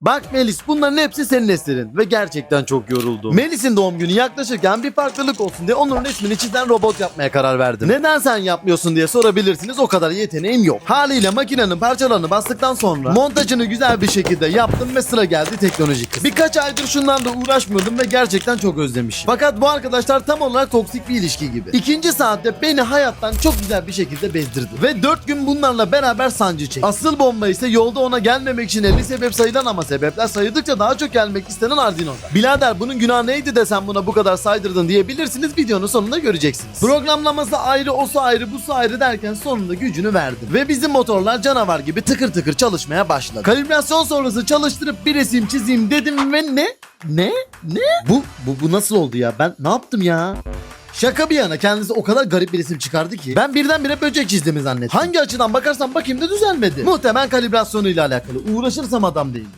Bak Melis bunların hepsi senin eserin ve gerçekten çok yoruldum. Melis'in doğum günü yaklaşırken bir farklılık olsun diye onun resmini çizen robot yapmaya karar verdim. Neden sen yapmıyorsun diye sorabilirsiniz o kadar yeteneğim yok. Haliyle makinenin parçalarını bastıktan sonra montajını güzel bir şekilde yaptım ve sıra geldi teknolojik. Birkaç aydır şunlarla uğraşmıyordum ve gerçekten çok özlemişim. Fakat bu arkadaşlar tam olarak toksik bir ilişki gibi. İkinci saatte beni hayattan çok güzel bir şekilde bezdirdi. Ve 4 gün bunlarla beraber sancı çekti. Asıl bomba ise yolda ona gelmemek için 50 sebep sayılan ama sebepler sayıldıkça daha çok gelmek istenen Ardino'da. Bilader bunun günahı neydi de sen buna bu kadar saydırdın diyebilirsiniz videonun sonunda göreceksiniz. Programlaması ayrı, osu ayrı, busu ayrı derken sonunda gücünü verdi. Ve bizim motorlar canavar gibi tıkır tıkır çalışmaya başladı. Kalibrasyon sonrası çalıştırıp bir resim çizeyim dedim ve ne? Ne? Ne? Bu, bu, bu nasıl oldu ya? Ben ne yaptım ya? Şaka bir yana kendisi o kadar garip bir resim çıkardı ki ben birdenbire böcek çizdiğimi zannettim. Hangi açıdan bakarsam bakayım da düzelmedi. Muhtemelen kalibrasyonuyla alakalı. Uğraşırsam adam değilim.